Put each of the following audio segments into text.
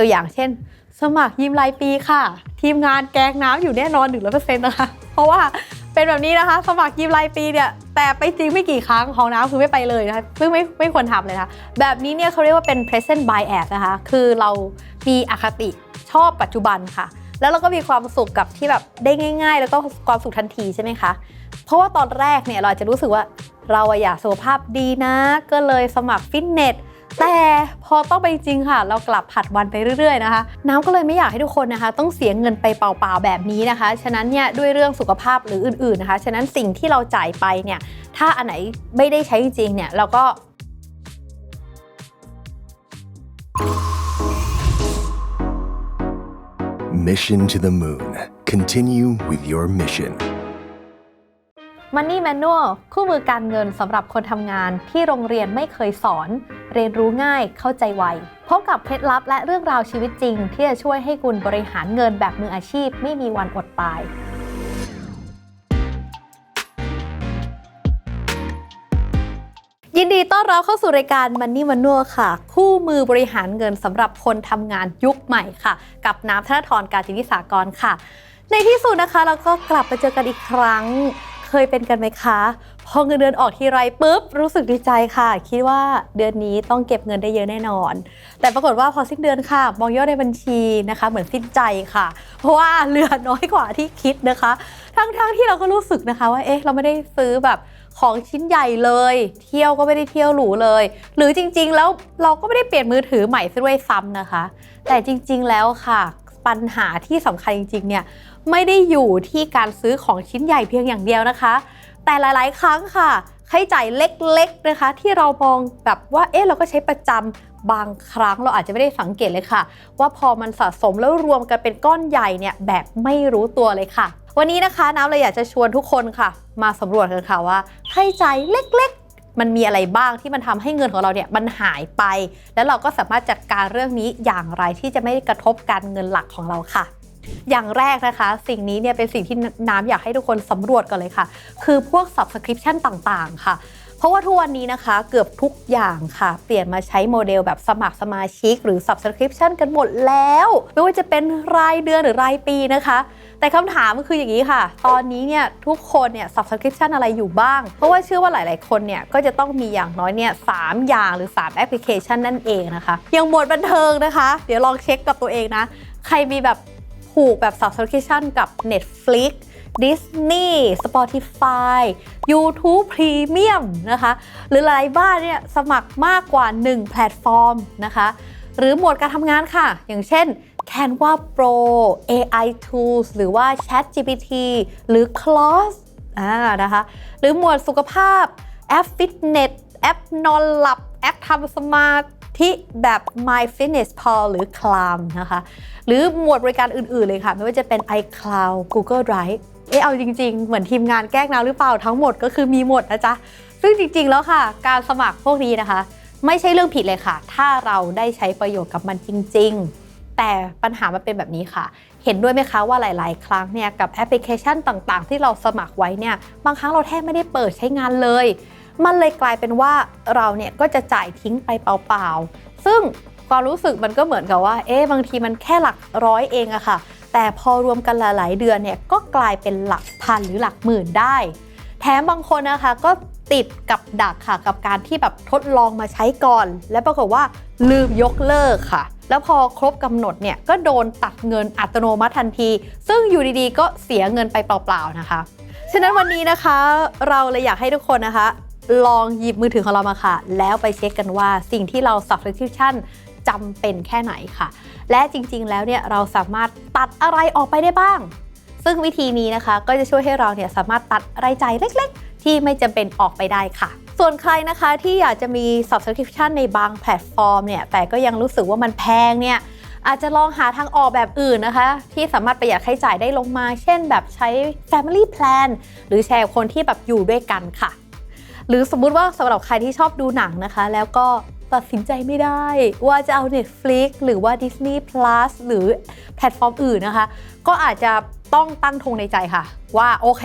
ตัวอย่างเช่น สมัครยิมรายปีค่ะ ทีมงานแกงน้ำอยู่แน่นอนหนึ่งร้อยเปอร์เซ็นต์นะคะ เพราะว่าเป็นแบบนี้นะคะ สมัครยิมรายปีเนี่ย แต่ไปจริงไม่กี่ครั้งของน้ำคือไม่ไปเลยนะคะซึ่งไม่ไม่ควรทำเลยนะคะแบบนี้เนี่ยเขาเรียกว่าเป็น present bias นะคะ คือเรามีอคติชอบปัจจุบันค่ะ แล้วเราก็มีความสุขกับที่แบบได้ง่าย ๆ แล้วก็ความสุขทันทีใช่ไหมคะเพราะว่าตอนแรกเนี่ยเราจะรู้สึกว่าเราอะอยากสุขภาพดีนะ ก็เลยสมัครฟิตเนส แต่พอต้องไปจริงค่ะ เรากลับผัดวันไปเรื่อยๆนะคะ น้ำก็เลยไม่อยากให้ทุกคนนะคะ ต้องเสียเงินไปเปล่าๆแบบนี้นะคะ ฉะนั้นเนี่ยด้วยเรื่องสุขภาพหรืออื่นๆนะคะ ฉะนั้นสิ่งที่เราจ่ายไปเนี่ย ถ้าอันไหนไม่ได้ใช้จริงเนี่ยเราก็ Mission to the moon. Continue with your mission. Money Manual คู่มือการเงินสำหรับคนทำงานที่โรงเรียนไม่เคยสอน เรียนรู้ง่ายเข้าใจไวพบกับเคล็ดลับและเรื่องราวชีวิตจริง ที่จะช่วยให้คุณบริหารเงินแบบมืออาชีพไม่มีวันอดตายยินดีต้อนรับเข้าสู่รายการ Money Manual ค่ะ คู่มือบริหารเงินสำหรับคนทำงานยุคใหม่ค่ะ กับน้ำธนทรการจินิสากรค่ะ ในที่สุดนะคะเราก็กลับมาเจอกันอีกครั้ง เคยเป็นกันไหมคะ พอเงินเดือนออกทีไรปุ๊บรู้สึกดีใจค่ะ คิดว่าเดือนนี้ต้องเก็บเงินได้เยอะแน่นอน แต่ปรากฏว่าพอสิ้นเดือนค่ะ มองยอดในบัญชีนะคะ เหมือนสิ้นใจค่ะ เพราะว่าเหลือน้อยกว่าที่คิดนะคะ ทั้งๆที่เราก็รู้สึกนะคะว่าเอ๊ะเราไม่ได้ซื้อแบบของชิ้นใหญ่เลย เที่ยวก็ไม่ได้เที่ยวหรูเลย หรือจริงๆ แล้วเราก็ไม่ได้เปลี่ยนมือถือใหม่ซะด้วยซ้ำนะคะ แต่จริงๆแล้วค่ะปัญหาที่สำคัญจริงๆ เนี่ย ไม่ได้อยู่ที่การซื้อของชิ้นใหญ่เพียงอย่างเดียวนะคะ แต่หลาย ๆ ครั้งค่ะค่าใช้จ่ายเล็ก ๆ นะคะ ที่เรามองแบบว่าเอ๊ะเราก็ใช้ประจำบางครั้งเราอาจจะไม่ได้สังเกตเลยค่ะ ว่าพอมันสะสมแล้วรวมกันเป็นก้อนใหญ่เนี่ยแบบไม่รู้ตัวเลยค่ะ วันนี้นะคะน้ำเลยอยากจะชวนทุกคนค่ะ มาสำรวจกันค่ะว่าค่าใช้จ่ายเล็ก ๆ มันมีอะไรบ้างที่มันทำให้เงินของเราเนี่ยมันหายไป แล้วเราก็สามารถจัดการเรื่องนี้อย่างไรที่จะไม่กระทบการเงินหลักของเราค่ะ อย่างแรกนะคะ สิ่งนี้เนี่ยเป็นสิ่งที่น้ำอยากให้ทุกคนสำรวจกันเลยค่ะ คือพวก subscription ต่างๆ ค่ะ เพราะว่าทุกวันนี้นะคะเกือบทุกอย่างค่ะ เปลี่ยนมาใช้โมเดลแบบสมัครสมาชิก หรือ subscription กันหมดแล้ว ไม่ว่าจะเป็นรายเดือนหรือรายปีนะคะ แต่คำถามก็คืออย่างนี้ค่ะ ตอนนี้เนี่ยทุกคนเนี่ย subscription อะไรอยู่บ้าง เพราะว่าเชื่อว่าหลาย ๆ คนเนี่ยก็จะต้องมีอย่างน้อยเนี่ยสามอย่างหรือ3แอปพลิเคชันนั่นเองนะคะอย่างหมวดบันเทิงนะคะ เดี๋ยวลองเช็คกับตัวเองนะใครมีแบบ ผูกแบบ subscription กับ Netflix Disney Spotify YouTube Premium นะคะ หรือหลายบ้านเนี่ยสมัครมากกว่า 1 แพลตฟอร์มนะคะ หรือหมวดการทำงานค่ะ อย่างเช่น Canva Pro AI Tools หรือว่า ChatGPT หรือ Claude อ่านะคะ หรือหมวดสุขภาพ แอปฟิตเนส แอปนอนหลับ แอปทำสมาธิ แบบ My Fitness Pal หรือ Calm นะคะ หรือหมวดบริการอื่นๆเลยค่ะ ไม่ว่าจะเป็น iCloud Google Drive เอะเอาจริง ๆ เหมือนทีมงานแกล้งเราหรือเปล่าทั้งหมดก็คือมีหมดนะจ๊ะ ซึ่งจริง ๆ แล้วค่ะ การสมัครพวกนี้นะคะ ไม่ใช่เรื่องผิดเลยค่ะ ถ้าเราได้ใช้ประโยชน์กับมันจริง ๆแต่ปัญหามันเป็นแบบนี้ค่ะ เห็นด้วยไหมคะว่าหลาย ๆ ครั้งเนี่ยกับแอปพลิเคชันต่าง ๆ ที่เราสมัครไว้เนี่ย บางครั้งเราแทบไม่ได้เปิดใช้งานเลย มันเลยกลายเป็นว่าเราเนี่ยก็จะจ่ายทิ้งไปเปล่าๆ ซึ่งความรู้สึกมันก็เหมือนกับว่า เอ๊ะ บางทีมันแค่หลักร้อยเองอะค่ะ แต่พอรวมกันหลายๆเดือนเนี่ยก็กลายเป็นหลักพันหรือหลักหมื่นได้ แถมบางคนนะคะก็ติดกับดักค่ะกับการที่แบบทดลองมาใช้ก่อน แล้วปรากฏว่าลืมยกเลิกค่ะ แล้วพอครบกำหนดเนี่ยก็โดนตัดเงินอัตโนมัติทันที ซึ่งอยู่ดีๆ ก็เสียเงินไปเปล่าๆนะคะ ฉะนั้นวันนี้นะคะเราเลยอยากให้ทุกคนนะคะ ลองหยิบมือถือของเรามาค่ะ แล้วไปเช็คกันว่าสิ่งที่เรา subscription จำเป็นแค่ไหนค่ะ และจริงๆแล้วเนี่ยเราสามารถตัดอะไรออกไปได้บ้าง ซึ่งวิธีนี้นะคะก็จะช่วยให้เราเนี่ยสามารถตัดรายจ่ายเล็กๆ ที่ไม่จำเป็นออกไปได้ค่ะ ส่วนใครนะคะที่อยากจะมี subscription ในบางแพลตฟอร์มเนี่ยแต่ก็ยังรู้สึกว่ามันแพงเนี่ยอาจจะลองหาทางออกแบบอื่นนะคะ ที่สามารถประหยัดค่าใช้จ่ายได้ลงมา เช่นแบบใช้ family plan หรือแชร์กับคนที่แบบอยู่ด้วยกันค่ะ หรือสมมุติว่าสำหรับใครที่ชอบดูหนังนะคะ แล้วก็ตัดสินใจไม่ได้ว่าจะเอา Netflix หรือว่า Disney Plus หรือแพลตฟอร์มอื่นนะคะ ก็อาจจะต้องตั้งธงในใจค่ะ ว่าโอเค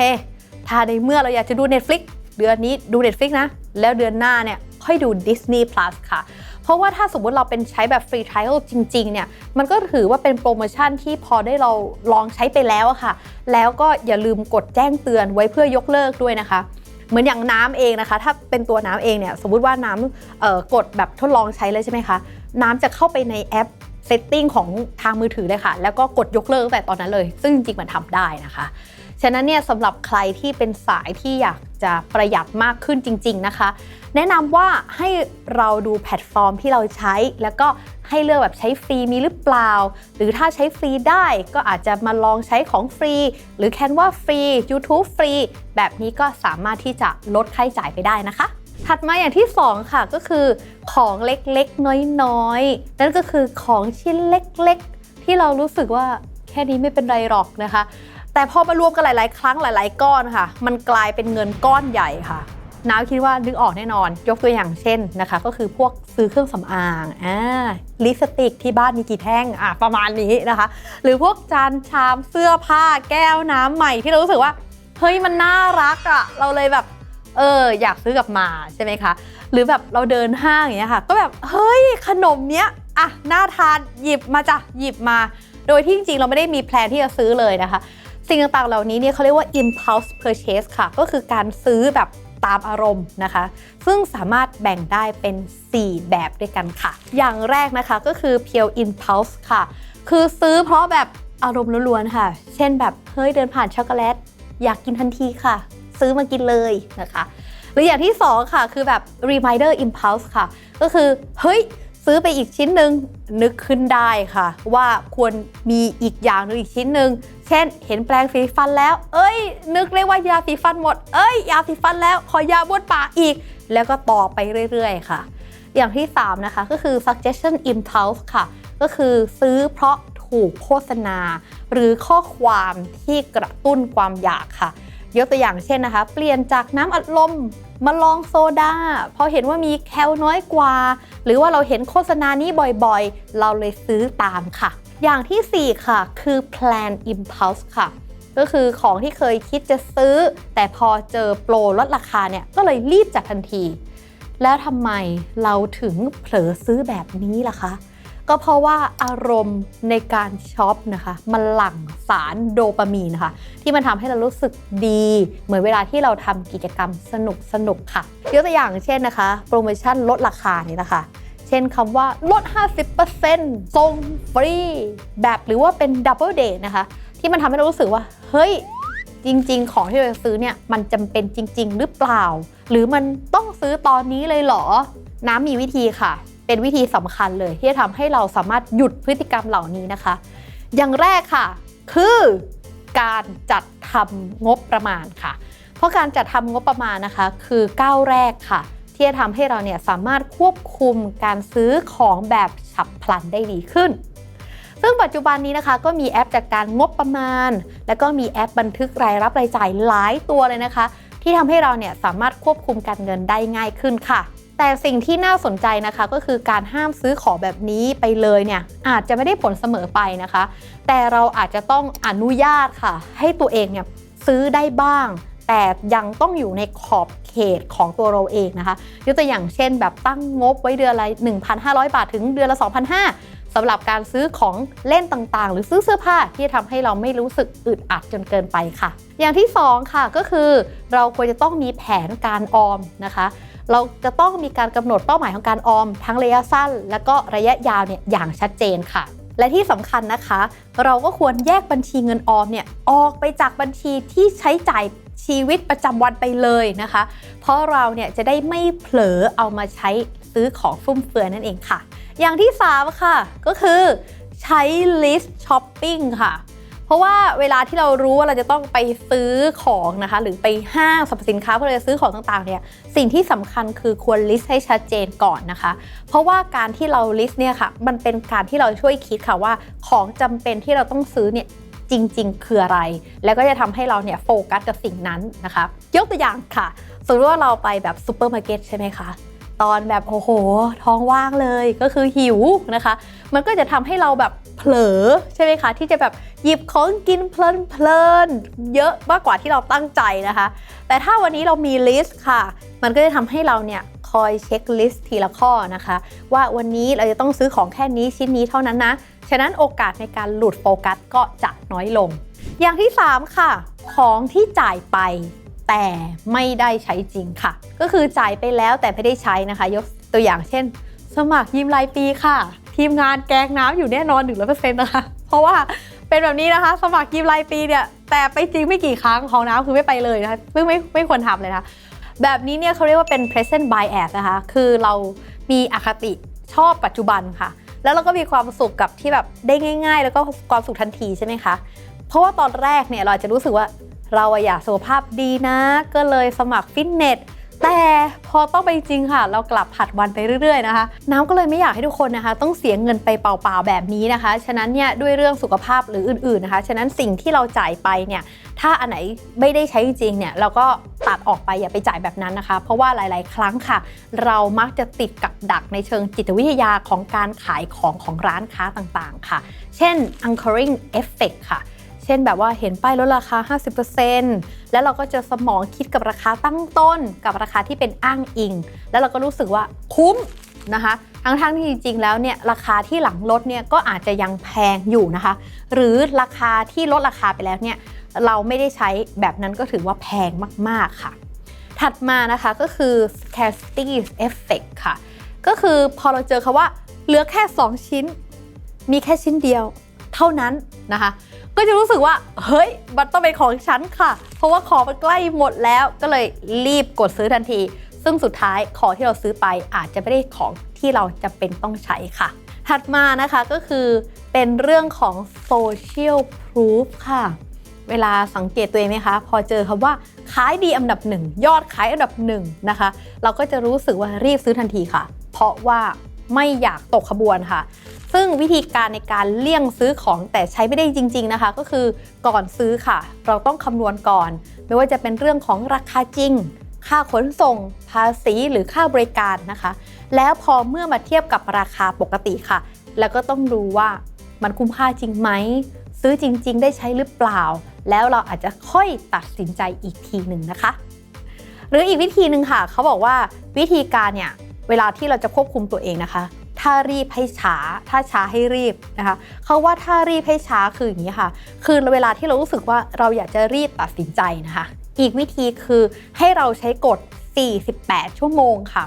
ถ้าในเมื่อเราอยากจะดู Netflix เดือนนี้ดู Netflix นะ แล้วเดือนหน้าเนี่ยค่อยดู Disney Plus ค่ะ เพราะว่าถ้าสมมติเราเป็นใช้แบบฟรีทริ a l จริง ๆ เนี่ย มันก็ถือว่าเป็นโปรโมชั่นที่พอได้เราลองใช้ไปแล้วอะค่ะ แล้วก็อย่าลืมกดแจ้งเตือนไว้เพื่อยกเลิกด้วยนะคะ เหมือนอย่างน้ำเองนะคะ ถ้าเป็นตัวน้ำเองเนี่ยสมมุติว่าน้ำกดแบบทดลองใช้เลยใช่ไหมคะน้ำจะเข้าไปในแอปเซตติ้งของทางมือถือเลยค่ะ แล้วก็กดยกเลิกตั้งแต่ตอนนั้นเลย ซึ่งจริงๆมันทำได้นะคะ ฉะนั้นเนี่ยสำหรับใครที่เป็นสายที่อยากจะประหยัดมากขึ้นจริง ๆนะคะ แนะนำว่าให้เราดูแพลตฟอร์มที่เราใช้ แล้วก็ให้เลือกแบบใช้ฟรีมีหรือเปล่า หรือถ้าใช้ฟรีได้ก็อาจจะมาลองใช้ของฟรี หรือ Canva ฟรี YouTube ฟรี แบบนี้ก็สามารถที่จะลดค่าใช้จ่ายไปได้นะคะถัดมาอย่างที่ 2 ค่ะก็คือของเล็กๆ น้อยๆ นั่นก็คือของชิ้นเล็กๆ ที่เรารู้สึกว่าแค่นี้ไม่เป็นไรหรอกนะคะ แต่พอมารวมกันหลาย ๆ ครั้งหลาย ๆ ก้อนค่ะ มันกลายเป็นเงินก้อนใหญ่ค่ะน้าคิดว่านึกออกแน่นอน ยกตัวอย่างเช่นนะคะ ก็คือพวกซื้อเครื่องสำอางอ่าลิปสติกที่บ้านมีกี่แท่งอะประมาณนี้นะคะ หรือพวกจานชามเสื้อผ้าแก้วน้ำใหม่ที่เรารู้สึกว่าเฮ้ยมันน่ารักอะเราเลยแบบเอออยากซื้อกลับมาใช่ไหมคะ หรือแบบเราเดินห้างอย่างเงี้ยค่ะ ก็แบบเฮ้ยขนมเนี้ยอะน่าทานหยิบมาจ้ะหยิบมา โดยที่จริงๆเราไม่ได้มีแพลนที่จะซื้อเลยนะคะ สิ่งต่างๆ เหล่านี้เนี่ยเขาเรียกว่า impulse purchase ค่ะ ก็คือการซื้อแบบตามอารมณ์นะคะ ซึ่งสามารถแบ่งได้เป็น 4 แบบด้วยกันค่ะ อย่างแรกนะคะก็คือ pure impulse ค่ะ คือซื้อเพราะแบบอารมณ์ล้วนๆค่ะ เช่นแบบเฮ้ยเดินผ่านช็อกโกแลต อยากกินทันทีค่ะ ซื้อมากินเลยนะคะ หรืออย่างที่ 2 ค่ะ คือแบบ reminder impulse ค่ะ ก็คือเฮ้ย ซื้อไปอีกชิ้นหนึ่งนึกขึ้นได้ค่ะ ว่าควรมีอีกอย่างหนึงอีกชิ้นหนึ่งเช่น เห็นแปรงสีฟันแล้ว เอ้ย นึกเลยว่ายาสีฟันหมด เอ้ย ยาสีฟันแล้วขอยาบ้วนปากอีก แล้วก็ต่อไปเรื่อยๆ ค่ะ อย่างที่ 3 นะคะก็คือ suggestion impulse ค่ะ ก็คือซื้อเพราะถูกโฆษณา หรือข้อความที่กระตุ้นความอยากค่ะ ยกตัวอย่างเช่นนะคะ เปลี่ยนจากน้ำอัดลมมาลองโซดาพราะเห็นว่ามีแคลน้อยกว่า หรือว่าเราเห็นโฆษณานี้บ่อยๆ เราเลยซื้อตามค่ะ อย่างทีสี่ 4 ค่ะ คือ plan impulse ค่ะ ก็คือของที่เคยคิดจะซื้อ แต่พอเจอโปรลดราคาเนี่ยก็เลยรีบจัดทันที แล้วทำไมเราถึงเผลอซื้อแบบนี้ล่ะคะ ก็เพราะว่าอารมณ์ในการช็อปนะคะ มันหลั่งสารโดปามีนนะคะ ที่มันทำให้เรารู้สึกดี เหมือนเวลาที่เราทำกิจกรรมสนุกสนุกค่ะยกตัวอย่างเช่นนะคะ โปรโมชั่นลดราคานี่นะคะเช่นคำว่าลด 50%ส่งฟรี แบบหรือว่าเป็นดับเบิลเดย์นะคะ ที่มันทำให้เรารู้สึกว่า เฮ้ย จริง ๆ ของที่เราซื้อเนี่ย มันจำเป็นจริง ๆ หรือเปล่า หรือมันต้องซื้อตอนนี้เลยเหรอ น้ำมีวิธีค่ะ เป็นวิธีสำคัญเลยที่จะทำให้เราสามารถหยุดพฤติกรรมเหล่านี้นะคะ อย่างแรกค่ะ คือการจัดทำงบประมาณค่ะ เพราะการจัดทำงบประมาณนะคะ คือก้าวแรกค่ะ ที่จะทำให้เราเนี่ยสามารถควบคุมการซื้อของแบบฉับพลันได้ดีขึ้น ซึ่งปัจจุบันนี้นะคะก็มีแอปจัดการงบประมาณ แล้วก็มีแอปบันทึกรายรับรายจ่ายหลายตัวเลยนะคะ ที่ทำให้เราเนี่ยสามารถควบคุมการเงินได้ง่ายขึ้นค่ะ แต่สิ่งที่น่าสนใจนะคะก็คือการห้ามซื้อของแบบนี้ไปเลยเนี่ยอาจจะไม่ได้ผลเสมอไปนะคะ แต่เราอาจจะต้องอนุญาตค่ะ ให้ตัวเองเนี่ยซื้อได้บ้าง แต่ยังต้องอยู่ในขอบเขตของตัวเราเองนะคะยกตัวอย่างเช่นแบบตั้งงบไว้เดือนละ1,500 บาทถึงเดือนละ 2,500สำหรับการซื้อของเล่นต่างๆ หรือซื้อเสื้อผ้าที่จะทำให้เราไม่รู้สึกอึดอัดจนเกินไปค่ะ อย่างที่สองค่ะก็คือ เราควรจะต้องมีแผนการออมนะคะ เราจะต้องมีการกำหนดเป้าหมายของการออม ทั้งระยะสั้น และก็ระยะยาวเนี่ยอย่างชัดเจนค่ะ และที่สำคัญนะคะ เราก็ควรแยกบัญชีเงินออมเนี่ยออกไปจากบัญชีที่ใช้จ่ายชีวิตประจำวันไปเลยนะคะ เพราะเราเนี่ยจะได้ไม่เผลอเอามาใช้ซื้อของฟุ่มเฟือยนั่นเองค่ะ อย่างที่ 3 ค่ะ ก็คือใช้ list shopping ค่ะ เพราะว่าเวลาที่เรารู้ว่าเราจะต้องไปซื้อของนะคะ หรือไปห้างสรรพสินค้าเพื่อจะซื้อของต่างๆเนี่ยสิ่งที่สำคัญคือควรลิสต์ให้ชัดเจนก่อนนะคะ เพราะว่าการที่เราลิสต์เนี่ยค่ะมันเป็นการที่เราช่วยคิดค่ะว่าของจำเป็นที่เราต้องซื้อเนี่ยจริง ๆ คืออะไร แล้วก็จะทำให้เราเนี่ยโฟกัสกับสิ่งนั้นนะคะ ยกตัวอย่างค่ะ สมมติว่าเราไปแบบซูเปอร์มาร์เก็ตใช่ไหมคะ ตอนแบบโอ้โห ท้องว่างเลยก็คือหิวนะคะ มันก็จะทำให้เราแบบเผลอใช่ไหมคะที่จะแบบหยิบของกินเพลินเพลินๆเยอะมากกว่าที่เราตั้งใจนะคะ แต่ถ้าวันนี้เรามีลิสต์ค่ะ มันก็จะทำให้เราเนี่ยคอยเช็คลิสต์ทีละข้อนะคะ ว่าวันนี้เราจะต้องซื้อของแค่นี้ชิ้นนี้เท่านั้นนะ ฉะนั้นโอกาสในการหลุดโฟกัสก็จะน้อยลง อย่างที่ 3 ค่ะ ของที่จ่ายไป แต่ไม่ได้ใช้จริงค่ะ ก็คือจ่ายไปแล้วแต่ไม่ได้ใช้นะคะ ยกตัวอย่างเช่น สมัครยิมรายปีค่ะ ทีมงานแกงน้ำอยู่แน่นอน100%นต์นะคะ เพราะว่าเป็นแบบนี้นะคะ สมัครยิมรายปีเนี่ยแต่ไปจริงไม่กี่ครั้งของน้ำคือไม่ไปเลยนะคะไม่ไม่ไม่ควรทำเลยนะแบบนี้เนี่ยเขาเรียกว่าเป็น present bias นะคะ คือเรามีอคติชอบปัจจุบันค่ะ แล้วเราก็มีความสุขกับที่แบบได้ง่าย ๆ แล้วก็ความสุขทันทีใช่ไหมคะ เพราะว่าตอนแรกเนี่ยเราจะรู้สึกว่า เราอยากสุขภาพดีนะ ก็เลยสมัครฟิตเนสแต่พอต้องไปจริงค่ะ เรากลับผัดวันไปเรื่อยๆนะคะ น้ำก็เลยไม่อยากให้ทุกคนนะคะ ต้องเสียเงินไปเปล่าๆแบบนี้นะคะ ฉะนั้นเนี่ยด้วยเรื่องสุขภาพหรืออื่นๆนะคะ ฉะนั้นสิ่งที่เราจ่ายไปเนี่ยถ้าอันไหนไม่ได้ใช้จริงเนี่ยเราก็ตัดออกไปอย่าไปจ่ายแบบนั้นนะคะ เพราะว่าหลายๆ ครั้งค่ะ เรามักจะติดกับดักในเชิงจิตวิทยาของการขายของของร้านค้าต่างๆ ค่ะ เช่น anchoring effect ค่ะ เช่นแบบว่าเห็นป้ายลดราคา 50%แล้วเราก็จะสมองคิดกับราคาตั้งต้น กับราคาที่เป็นอ้างอิง แล้วเราก็รู้สึกว่าคุ้มนะคะ ทั้งๆที่จริงๆ แล้วเนี่ยราคาที่หลังลดเนี่ยก็อาจจะยังแพงอยู่นะคะ หรือราคาที่ลดราคาไปแล้วเนี่ยเราไม่ได้ใช้แบบนั้นก็ถือว่าแพงมากๆค่ะ ถัดมานะคะก็คือ scarcity effect ค่ะ ก็คือพอเราเจอคาว่าเหลือแค่ 2 ชิ้น มีแค่ชิ้นเดียว เท่านั้นนะคะ ก็จะรู้สึกว่า เฮ้ย มันต้องเป็นของฉันค่ะ เพราะว่าของมันใกล้หมดแล้ว ก็เลยรีบกดซื้อทันที ซึ่งสุดท้ายของที่เราซื้อไปอาจจะไม่ได้ของที่เราจะเป็นต้องใช้ค่ะ ถัดมานะคะก็คือเป็นเรื่องของ social proof ค่ะ เวลาสังเกตตัวเองไหมคะ พอเจอคำว่าขายดีอันดับหนึ่งยอดขายอันดับหนึ่งนะคะ เราก็จะรู้สึกว่ารีบซื้อทันทีค่ะ เพราะว่าไม่อยากตกขบวนค่ะ ซึ่งวิธีการในการเลี่ยงซื้อของแต่ใช้ไม่ได้จริง ๆนะคะ ก็คือก่อนซื้อค่ะ เราต้องคำนวณก่อน ไม่ว่าจะเป็นเรื่องของราคาจริง ค่าขนส่ง ภาษีหรือค่าบริการนะคะ แล้วพอเมื่อมาเทียบกับราคาปกติค่ะ แล้วก็ต้องดูว่ามันคุ้มค่าจริงไหมซื้อจริง ๆ ได้ใช้หรือเปล่า แล้วเราอาจจะค่อยตัดสินใจอีกทีหนึ่งนะคะ หรืออีกวิธีหนึ่งค่ะ เขาบอกว่าวิธีการเนี่ยเวลาที่เราจะควบคุมตัวเองนะคะ ถ้ารีบให้ช้า ถ้าช้าให้รีบนะคะเขาว่าถ้ารีบให้ช้าคืออย่างนี้ค่ะ คือเวลาที่เรารู้สึกว่าเราอยากจะรีบตัดสินใจนะคะ อีกวิธีคือให้เราใช้กฎ 48 ชั่วโมงค่ะ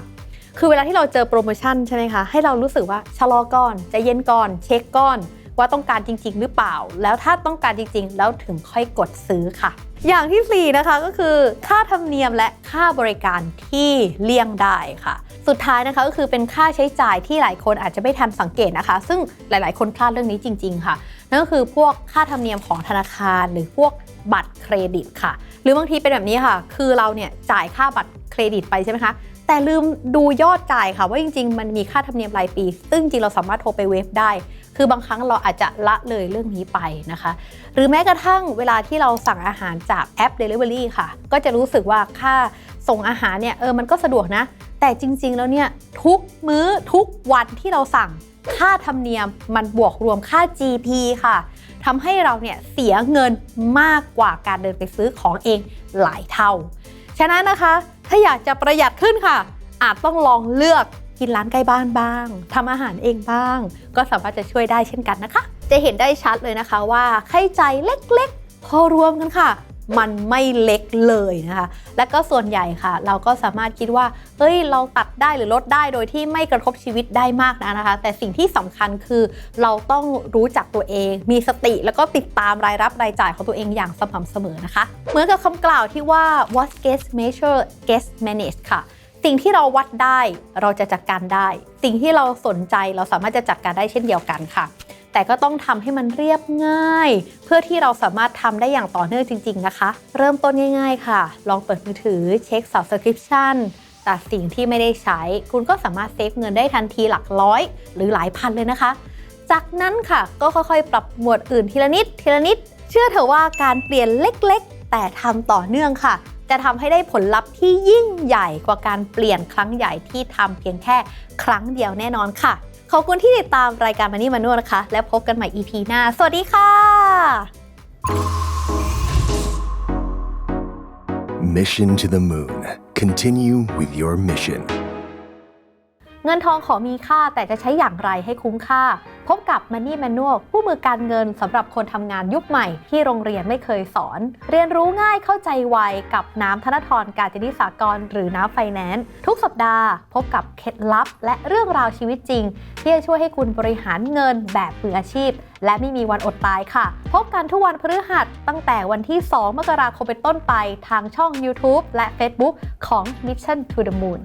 คือเวลาที่เราเจอโปรโมชั่นใช่ไหมคะ ให้เรารู้สึกว่าชะลอก่อนใจเย็นก่อน เช็คก่อน ว่าต้องการจริง ๆ หรือเปล่า แล้วถ้าต้องการจริง ๆ แล้วถึงค่อยกดซื้อค่ะ อย่างที่ 4 นะคะก็คือค่าธรรมเนียมและค่าบริการที่เลี่ยงได้ค่ะ สุดท้ายนะคะก็คือเป็นค่าใช้จ่ายที่หลายคนอาจจะไม่ทันสังเกตนะคะ ซึ่งหลาย ๆ คนพลาดเรื่องนี้จริง ๆ ค่ะ นั่นก็คือพวกค่าธรรมเนียมของธนาคาร หรือพวกบัตรเครดิตค่ะ หรือบางทีเป็นแบบนี้ค่ะ คือเราเนี่ยจ่ายค่าบัตรเครดิตไปใช่ไหมคะ แต่ลืมดูยอดจ่ายค่ะ ว่าจริง ๆ มันมีค่าธรรมเนียมรายปี ซึ่งจริงเราสามารถโทรไปเวฟได้ คือบางครั้งเราอาจจะละเลยเรื่องนี้ไปนะคะ หรือแม้กระทั่งเวลาที่เราสั่งอาหารจากแอป Delivery ค่ะ ก็จะรู้สึกว่าค่าส่งอาหารเนี่ยเออมันก็สะดวกนะ แต่จริง ๆ แล้วเนี่ยทุกมื้อทุกวันที่เราสั่งค่าธรรมเนียมมันบวกรวมค่า GP ค่ะทำให้เราเนี่ยเสียเงินมากกว่าการเดินไปซื้อของเองหลายเท่า ฉะนั้นนะคะ ถ้าอยากจะประหยัดขึ้นค่ะ อาจต้องลองเลือกกินร้านใกล้บ้านบ้างทำอาหารเองบ้าง ก็สามารถจะช่วยได้เช่นกันนะคะ จะเห็นได้ชัดเลยนะคะว่าค่าใช้จ่ายเล็กๆ พอรวมกันค่ะ มันไม่เล็กเลยนะคะ และก็ส่วนใหญ่ค่ะ เราก็สามารถคิดว่า เฮ้ย เราตัดได้หรือลดได้โดยที่ไม่กระทบชีวิตได้มากนะนะคะ แต่สิ่งที่สำคัญคือเราต้องรู้จักตัวเอง มีสติแล้วก็ติดตามรายรับรายจ่ายของตัวเองอย่างสม่ำเสมอนะคะ เหมือนกับคำกล่าวที่ว่า what gets measured gets managed ค่ะสิ่งที่เราวัดได้เราจะจัดการได้ สิ่งที่เราสนใจเราสามารถจะจัดการได้เช่นเดียวกันค่ะ แต่ก็ต้องทำให้มันเรียบง่าย เพื่อที่เราสามารถทำได้อย่างต่อเนื่องจริง ๆ นะคะ เริ่มต้นง่าย ๆ ค่ะ ลองเปิดมือถือเช็ค subscription ตัดสิ่งที่ไม่ได้ใช้ คุณก็สามารถเซฟเงินได้ทันทีหลักร้อย หรือหลายพันเลยนะคะ จากนั้นค่ะก็ค่อยๆ ปรับหมวดอื่นทีละนิดทีละนิด เชื่อเถอะว่าการเปลี่ยนเล็กๆ แต่ทำต่อเนื่องค่ะจะทำให้ได้ผลลัพธ์ที่ยิ่งใหญ่กว่าการเปลี่ยนครั้งใหญ่ที่ทำเพียงแค่ครั้งเดียวแน่นอนค่ะ ขอบคุณที่ติดตามรายการมันนี่มานวนะคะ แล้วพบกันใหม่ EP หน้า สวัสดีค่ะ Mission to the moon. Continue with your mission. เงินทองของมีค่าแต่จะใช้อย่างไรให้คุ้มค่า พบกับ Money Manual ผู้มือการเงินสำหรับคนทำงานยุคใหม่ที่โรงเรียนไม่เคยสอน เรียนรู้ง่ายเข้าใจไวกับน้ำธนทรการจนิสากร หรือน้ำไฟแนนซ์ทุกสัปดาห์ พบกับเคล็ดลับ และเรื่องราวชีวิตจริง ที่จะช่วยให้คุณบริหารเงินแบบมืออาชีพ และไม่มีวันอดตายค่ะ พบกันทุกวันพฤหัสตั้งแต่วันที่ 2 มกราคมเป็นต้นไปทางช่อง YouTube และ Facebook ของ Mission to the Moon